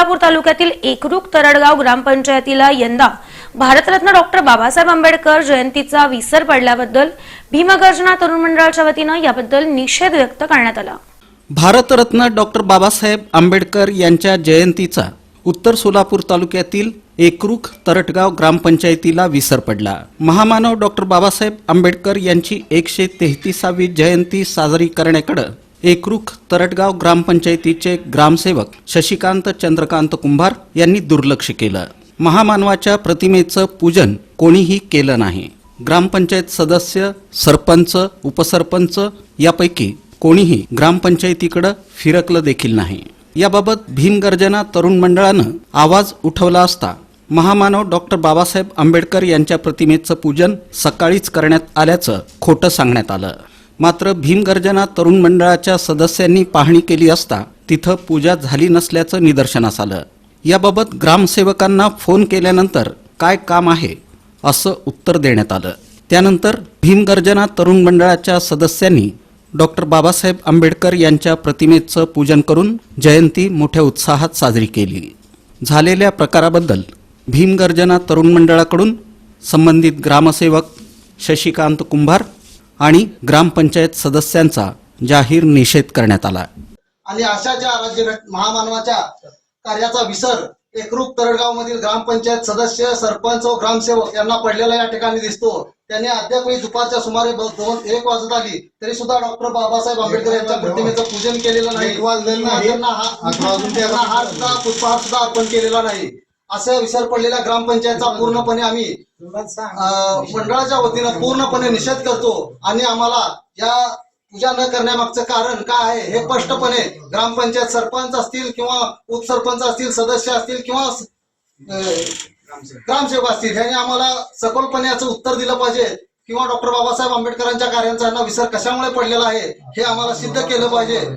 सोलापूर तालुक्यातील एकरूक तरडगाव ग्रामपंचायतीला यंदा भारतरत्न डॉक्टर बाबासाहेब आंबेडकर जयंतीचा विसर पडल्याबद्दल भीमगर्जना तरुण मंडळाच्या वतीनं याबद्दल निषेध व्यक्त करण्यात आला. भारतरत्न डॉक्टर बाबासाहेब आंबेडकर यांच्या जयंतीचा उत्तर सोलापूर तालुक्यातील एकरूख तरटगाव ग्रामपंचायतीला विसर पडला. महामानव डॉक्टर बाबासाहेब आंबेडकर यांची एकशे तेहतीसावी जयंती साजरी करण्याकडे एकरूख तरटगाव ग्रामपंचायतीचे ग्रामसेवक शशिकांत चंद्रकांत कुंभार यांनी दुर्लक्ष केलं. महामानवाच्या प्रतिमेचं पूजन कोणीही केलं नाही. ग्रामपंचायत सदस्य सरपंच उपसरपंच यापैकी कोणीही ग्रामपंचायतीकडं फिरकलं देखील नाही. याबाबत भीमगर्जना तरुण मंडळानं आवाज उठवला असता महामानव डॉक्टर बाबासाहेब आंबेडकर यांच्या प्रतिमेचं पूजन सकाळीच करण्यात आल्याचं खोटं सांगण्यात आलं. मात्र भीमगर्जना तरुण मंडळाच्या सदस्यांनी पाहणी केली असता तिथं पूजा झाली नसल्याचं निदर्शनास आलं. याबाबत ग्रामसेवकांना फोन केल्यानंतर काय काम आहे असं उत्तर देण्यात आलं. त्यानंतर भीमगर्जना तरुण मंडळाच्या सदस्यांनी डॉक्टर बाबासाहेब आंबेडकर यांच्या प्रतिमेचं पूजन करून जयंती मोठ्या उत्साहात साजरी केली. झालेल्या प्रकाराबद्दल भीमगर्जना तरुण मंडळाकडून संबंधित ग्रामसेवक शशिकांत कुंभार आणि ग्रामपंचायत सदस्यांचा जाहीर निषेध करण्यात आला. आणि अशा ज्या राज्य महामानवाच्या कार्याचा विसर एकरूप तरडगाव मधील ग्रामपंचायत सदस्य सरपंच व ग्रामसेवक यांना पडलेला या ठिकाणी दिसतो. त्यांनी अद्यापही दुपारच्या सुमारे दोन एक वाजत आली. तरी सुद्धा डॉक्टर बाबासाहेब आंबेडकर यांच्या प्रतिमेचं पूजन केलेलं नाही. एक वाजलेलं नाही. त्यांना हा- सुद्धा पुष्पहार सुद्धा अर्पण केलेला नाही. असं विसर पडलेल्या ग्रामपंचायतचा पूर्णपणे आम्ही मंडळाच्या वतीनं पूर्णपणे निषेध करतो आणि आम्हाला या पूजा न करण्यामागचं कारण काय आहे हे स्पष्टपणे ग्रामपंचायत सरपंच असतील किंवा उपसरपंच असतील सदस्य असतील किंवा ग्रामसेवक असतील ह्यांनी आम्हाला सखोलपणे याचं उत्तर दिलं पाहिजे. किंवा डॉक्टर बाबासाहेब आंबेडकरांच्या कार्यांचा यांना विसर कशामुळे पडलेला आहे हे आम्हाला सिद्ध केलं पाहिजे.